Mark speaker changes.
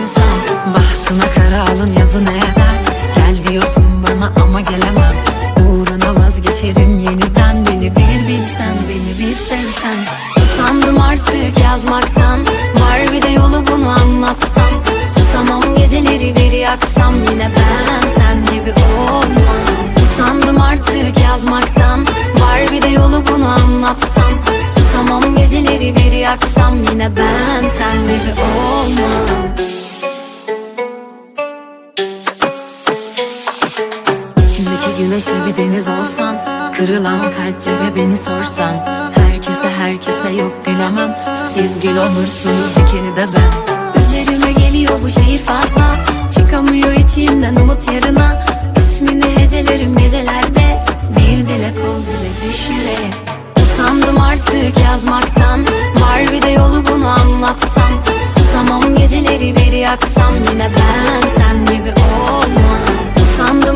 Speaker 1: duysan Bahtına kara alın yazı ne eder. Gel diyorsun bana ama gelemem. Uğruna vazgeçerim yeniden. Beni bir bilsen beni bir sevsen. Usandım artık yazmaktan. Var bir de yolu bunu anlatsam. Susamam geceleri bir yaksam Yine ben sen gibi olmam. Usandım artık yazmaktan. Var bir de yolu bunu anlatsam. Susamam geceleri bir yaksam Yine ben sen gibi olmam güneşe bir deniz olsan Kırılan kalplere beni sorsan. Herkese herkese yok gülemem. Siz gül olursunuz dikeni de ben. Üzerime geliyor bu şehir fazla. Çıkamıyor içimden umut yarına. İsmini hecelerim gecelerde. Bir dilek ol bize düş yüreğe Usandım artık yazmaktan. Var bir de yolu bunu anlatsam. Susamam geceleri bir yaksam. Yine ben sen